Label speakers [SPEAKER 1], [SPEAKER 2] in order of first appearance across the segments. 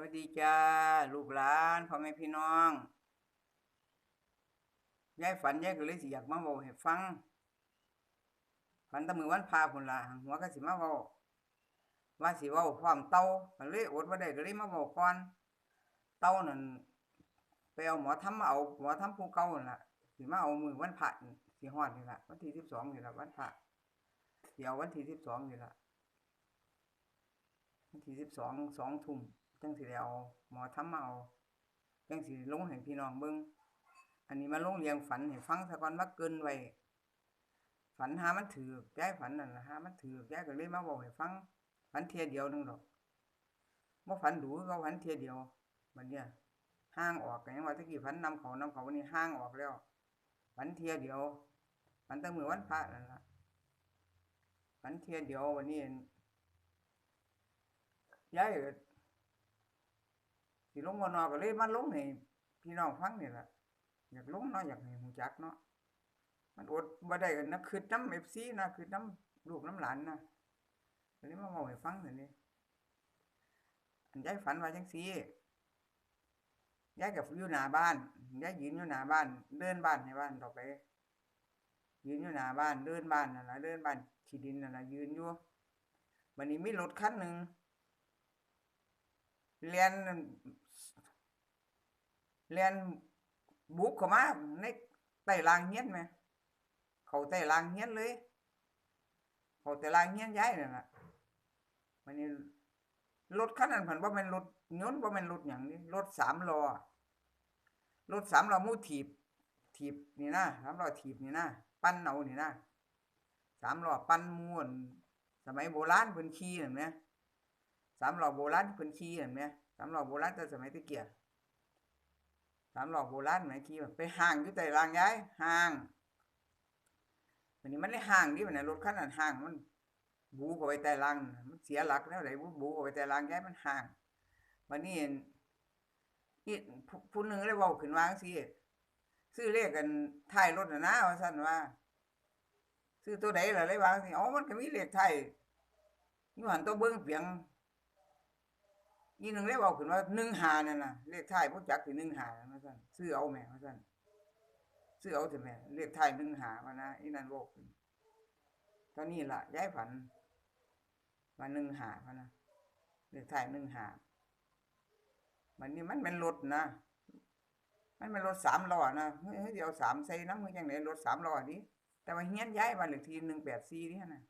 [SPEAKER 1] วัสดีจ้าลูกหลานพ่อแม่พี่น้องยายฝันยายก็เลยสิอยากมาเว้าให้ฟัง ฝันตะมือวันพาพุ่นละหัวก็สิมาเว้าว่าสิว้าพร้อมเต่าก็เลยอดบ่ได้ก็เลยมาเว้าก่อนเต่านั่นไปเอาหมอทำมาเอาหมอทำผู้เก่านั่นล่ะสิมาเอามือวันพระนี่สิฮอดนี่ละวันที่12นี่ละวันพระสิเอาวันที่12นี่ละวันที่12 2ทุ่ม จังสิได้เอาหมอทำมาเอาจังสิลงให้พี่น้องเบิ่งอันนี้มาลงเรียงฝันให้ฟังซะก่อนว่าเกินไว้ฝันหามันถือกยายฝันนั่นล่ะหามันถือกยายก็เลยมาบอกให้ฟังฝันเทียเดียวนึงดอกบ่ฝันดูก็ฝันเทียเดียวบัดเนี้ยห่างออกก็ยังว่าตะกี้ฝันนำเขานำเขาวันนี้ห่างออกแล้วฝันเทียเดียวฝันแต่มื้อวันพระนั่นละฝันเทียเดียววันนี้ยาย สิลงบ่นอก็เลยมาลงให้พี่น้องฟังนี่ล่ะอยากลงเนาะอยากให้ฮู้จักเนาะมันอดบ่ได้กันนะคือน้ำ FC นะคือน้ำลูกน้ำหลานนะก็เลยมาเว้าให้ฟังนั่นนี่อันยายฝันว่าจังซี่ยายก็อยู่หน้าบ้านยายยืนอยู่หน้าบ้าน เดินบ้านให้บ้านต่อไป ยืนอยู่หน้าบ้าน เดินบ้านนั่นล่ะเดินบ้านที่ดินนั่นล่ะยืนอยู่บัดนี้มีรถคันหนึ่งเรียน เรียนบุกเข้ามาในใต้รางเฮียนไหมเขาใต้รางเฮียนเลย เขาใต้รางเฮียนย้ายนั่นน่ะมันนี่รถคันนั้นเพิ่นบ่แม่นรถยนต์บ่แม่นรถหยังนี่รถสามล้อรถสามล้อมู่ถีบ ถีบนี่นะสามล้อถีบนี่นะปั้นเอานี่นะสามล้อปั้นม่วนสมัยโบราณเพิ่นขี่นั่นแหมสามล้อโบราณเพิ่นขี่เห็นไหมสามล้อโบราณแต่สมัยตะเกียบ สามหล้อโบราณไหมขี่แบบไปห่างอยู่ใต้รางย้ายห่างวันนี้มันได้ห่างดิมันน่ะรถคันนั้นห่างมันบูเข้าไปใต้รางมันเสียหลักแล้วไหนบูบูเข้าไปใต้รางย้ายมันห่างวันนี้อีผู้ผู้หนึ่งเลยเว้าขึ้นว่างซี่ซื้อเลขกันท้ายรถนะนะว่าซั่นว่า ซื้อตัวใดล่ะเลยวางซี่อ๋อมันก็มีเลขไทยอยู่หันตัวเบิ่งเปียง อีหนึ่งเลยบอกขึ้นว่าหนึ่งหานั่นน่ะเลขท้ายพวกจักสิหนึ่งหาว่าซั่นซื้อเอาแม่ว่าสันซื้อเอาเถอะแม่เลขท้ายหนึ่งหาว่านะอีนั่นบอกขึ้นตอนนี้ล่ะย้ายฝันว่าหนึ่งหาว่านะเลขท้ายหนึ่งหามันนี่มันเป็นรถนะมันเป็นรถสามล้อนะเฮ้ยเดี๋ยวสามใส่น้ำมือจังไหนรถสามล้อดิแต่ว่าเฮียนย้ายบ้านเลขที่หนึ่งแปดสี่นี่นะ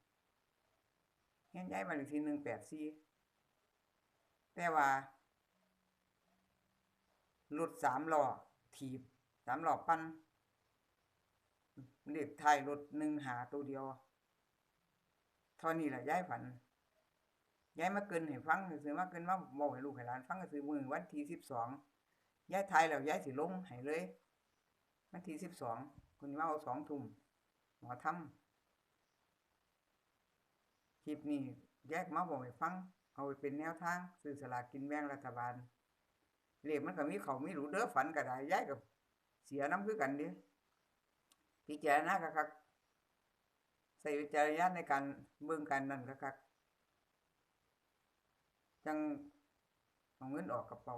[SPEAKER 1] เฮียนย้ายบ้านเลขที่หนึ่งแปดสี่ แต่ว่ารถสามล้อถีบสามล้อปั้นเลขท้ายรถหนึ่งหาตัวเดียวเท่านี้แหละย้ายฝันย้ายมาเกินให้ฟังซื้อมาเกินมาบอกให้ลูกให้หลานฟังก็คือมือวันที่สิบสองย้ายไทยแล้วย้ายสิลงให้เลย วันที่สิบสองคุณว่าเอาสองทุ่มหมอทำคลิปนี้ แยกมาบอกให้ฟัง เอาไปเป็นแนวทางซื้อสลากกินแบ่งรัฐบาลเลขมันก็มีเขามีหรูเด้อฝันก็ได้ย้ายกับเสียน้ำคือกันเดิพิจารณาคักใส่วิจารณญาณในการเบิ่งการนั่นคักจังเอาเงินออกกระเป๋า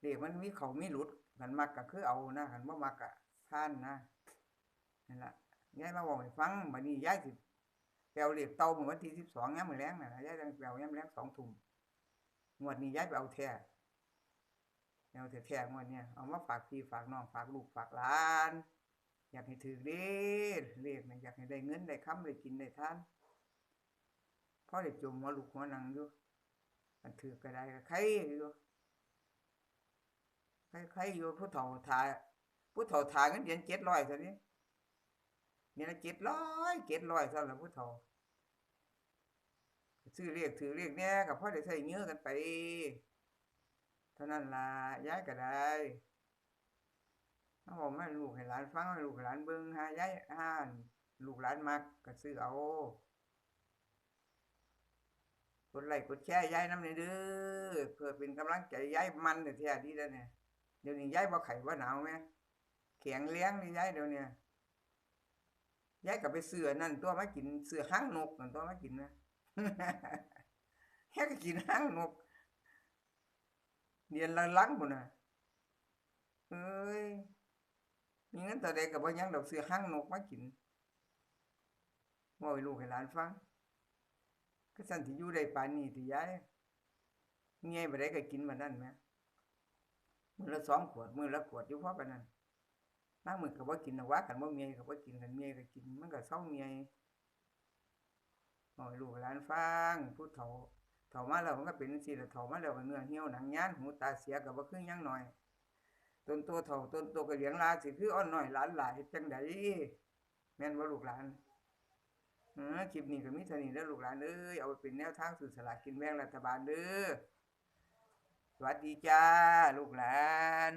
[SPEAKER 1] เลขมันมีเขามีหลุดกันมักก็คือเอานะกันบ่มักก็ผ่านนะนั่นละย้ายมาบอกให้ฟังบัดนี้ย้ายสิ แปลวเหล็กเตาเมื่อวันที่สิบสองย้ำมือแรงน่ะย้ายจังแปลวย้ำแรงสองทุ่มงวดนี้ย้ายไปเอาแท้เอาแท้แท้ๆงวดเนี้ยเอามาฝากพี่ฝากน้องฝากลูกฝากหลาน อยากให้ถือเด้เลขนะอยากให้ได้เงินได้ค้ำได้กินได้ท่านพอได้จมหัวลูกหัวหนังอยู่มันถือก็ได้ก็ใครอยู่ใครใครอยู่ผู้เฒ่าทาผู้เฒ่าทาเงินเดือนเจ็ดร้อยเท่านี้ เนี่ยเจ็ดร้อยเจ็ดร้อยเท่านั้นผู้เฒ่าซื้อเรียกถือเรียกเนี่ยกับพ่อได้ใส่เนื้อกันไป เท่านั้นล่ะย้ายก็ได้เอาบอกแม่ลูกให้หลานฟังให้ลูกหลานเบิ่งหาย้ายห้านลูกหลานมักก็ซื้อเอากดไลค์กดแชร์ย้ายน้ำในเด้อเพื่อเป็นกำลังใจย้ายมันแท้ๆดีแล้วเนี่ยเดี๋ยวนี้ย้ายบ่ไข่บ่หนาวไหมแข็งแรงนี่ย้ายเดี๋ยวนี้ ยายก็ไปซื้อนั่นตัวมากินซื้อห้างนกนั่นตัวมากินนะยายก็กินห้างนกเรียนละลังพุ่นน่ะเอ้ยมีเงินเท่าใดก็บ่ยังดอกซื้อห้างนกมากินว้าให้ลูกให้หลานฟังก็ซั่นสิอยู่ได้ปานนี้ติยายเมียบ่ได้ก็กินบัดนั้นแหมมือละสองขวดมือละขวดอยู่พอปานนั้น บางมื้อก็บ่กินดอกว่ากันบ่เมียก็บ่กินกันเมียก็กินมันก็เซาเมียเว้าให้ลูกห้หลานฟังผู้เฒ่าเฒ่ามาแล้วมันก็เป็นจังซี่และเฒ่ามาแล้วก็เนื้อเหี่ยวหนังย้านหูตาเสียก็บ่คือหยังหน้อยต้นโตเฒ่าต้นโตก็เลี้ยงลาสิคืออ่อนหน้อยหลานหลายจังไดแม่นบ่ลูกหลานเออคลิปนี้ก็มีเท่านี้เด้อลูกหลานเอ้ยเอาไปเป็นแนวทางสู่สลากกินแบ่งรัฐบาลเด้อสวัสดีจ้า ลูกหลาน